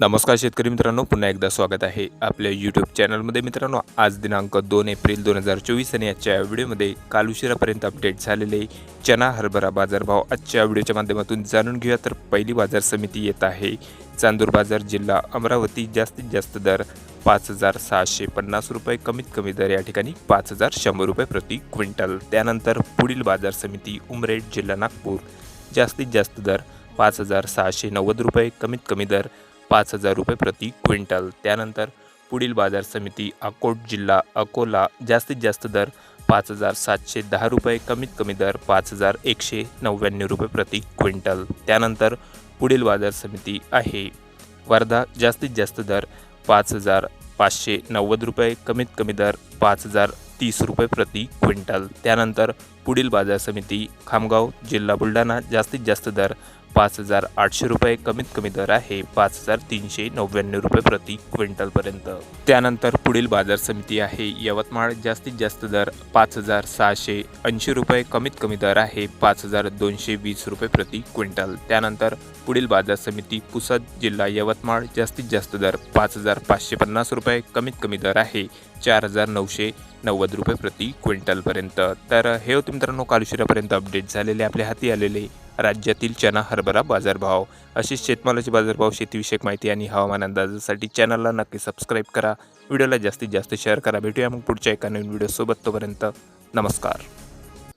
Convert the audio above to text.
नमस्कार शेतकरी मित्रांनो पुन्हा एकदा स्वागत आहे आपल्या यूट्यूब चॅनलमध्ये मित्रांनो आज दिनांक दोन एप्रिल दोन हजार चोवीस आणि आजच्या व्हिडिओमध्ये काल उशिरापर्यंत अपडेट झालेले चना हरभरा बाजारभाव. आजच्या व्हिडिओच्या माध्यमातून जाणून घेऊया. तर पहिली बाजार समिती येत आहे. चांदूर बाजार जिल्हा अमरावती जास्तीत जास्त दर पाच हजार सहाशे पन्नास रुपये कमीत कमी दर या ठिकाणी पाच हजार शंभर रुपये प्रति क्विंटल. त्यानंतर पुढील बाजार समिती उमरेड जिल्हा नागपूर जास्तीत जास्त दर पाच हजार सहाशे नव्वद रुपये कमीत कमी दर पाच हजार रुपये प्रति क्विंटल. त्यानंतर पुढील बाजार समिती अकोट जिल्हा अकोला जास्तीत जास्त दर पाच हजार सातशे दहा रुपये कमीत कमी दर पाच हजार एकशे नव्याण्णव रुपये प्रति क्विंटल. त्यानंतर पुढील बाजार समिती आहे. वर्धा जास्तीत जास्त दर पाच हजार पाचशे नव्वद रुपये कमीत कमी दर पाच हजार तीस रुपये प्रति क्विंटल. त्यानंतर पुढील बाजार समिती खामगाव जिल्हा बुलढाणा जास्तीत जास्त दर पाच हजार आठशे रुपये कमीत कमी दर आहे पाच हजार तीनशे नव्याण्णव रुपये प्रति क्विंटलपर्यंत. त्यानंतर पुढील बाजार समिती आहे. यवतमाळ जास्तीत जास्त दर पाच हजार सहाशे ऐंशी रुपये कमीत कमी दर आहे पाच हजार दोनशे वीस रुपये प्रति क्विंटल. त्यानंतर पुढील बाजार समिती पुसद जिल्हा यवतमाळ जास्तीत जास्त दर पाच हजार पाचशे पन्नास रुपये कमीत कमी दर आहे चार हजार नऊशे नव्वद रुपये प्रति क्विंटलपर्यंत. तर हे होते मित्रांनो काल उशिरापर्यंत अपडेट झालेले आपल्या हाती आलेले राज्यातील चना हरभरा बाजारभाव. अशीच शेतमालाचे बाजारभाव शेतीविषयक माहिती आणि हवामान अंदाजासाठी चॅनलला नक्की सबस्क्राईब करा. व्हिडिओला जास्तीत जास्त शेअर करा. भेटूया मग पुढच्या एका नवीन व्हिडिओसोबत तोपर्यंत नमस्कार.